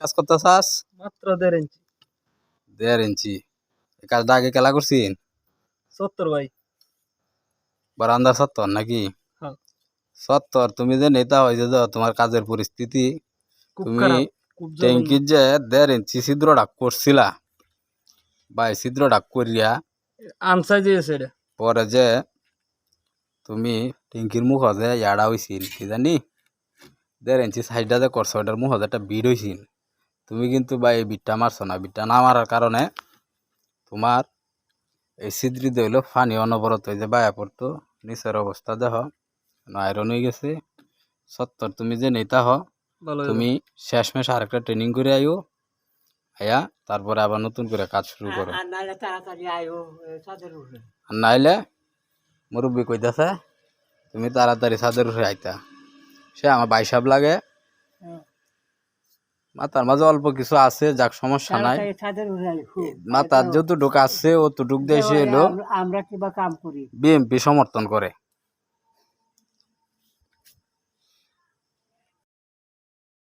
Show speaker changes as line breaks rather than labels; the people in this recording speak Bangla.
কাজ করতে চাস
মাত্র দেড় ইঞ্চি।
দেড় ইঞ্চি। এই কাজটা আগে খেলা করছিন
সত্তর ভাই।
বারান্দা সত্তর নাকি?
হ্যাঁ।
সত্তর তুমি যে নেতা হয়েছে যে তোমার কাজের পরিস্থিতি তুমি ট্যাঙ্কির যে দেড় ইঞ্চি ছিদ্রটা করছিলা বা এই ছিদ্রটা করিয়া
আনসাই দিয়েছে
পরে যে তুমি ট্যাঙ্কির মুখ যে ইয়াড়া হয়েছিল কি জানি? দেড় ইঞ্চি সাইডটা যে করছ ওটার মুখ একটা বিট হয়েছিল তুমি কিন্তু বা এই বিটটা মারছো না। বিটটা না মারার কারণে তোমার এই ছিদ্রি হইল ফানি অনবরত। হয়ে যে বায়া পড়তো নিচের অবস্থা দেহ আয়রন হয়ে গেছে। সত্তর তুমি যে নেতা হ। তুমি শেষমেশ আরেকটা ট্রেনিং করে আইও। আয়া তারপরে আবার নতুন করে কাজ শুরু করো।
আর
নাইলে মুরব্বী কইতাছে তুমি তাড়াতাড়ি ছাদের উঠে আইতা। সে আমার বাইসাব লাগে মাথার মাঝে অল্প কিছু আছে যাক সমস্যা নাই।
মাতার যত
মাথার যতটুক আছে অতটুক দিয়ে সে এলো।
আমরা কিবা কাম করি।
বিএমপি সমর্থন করে।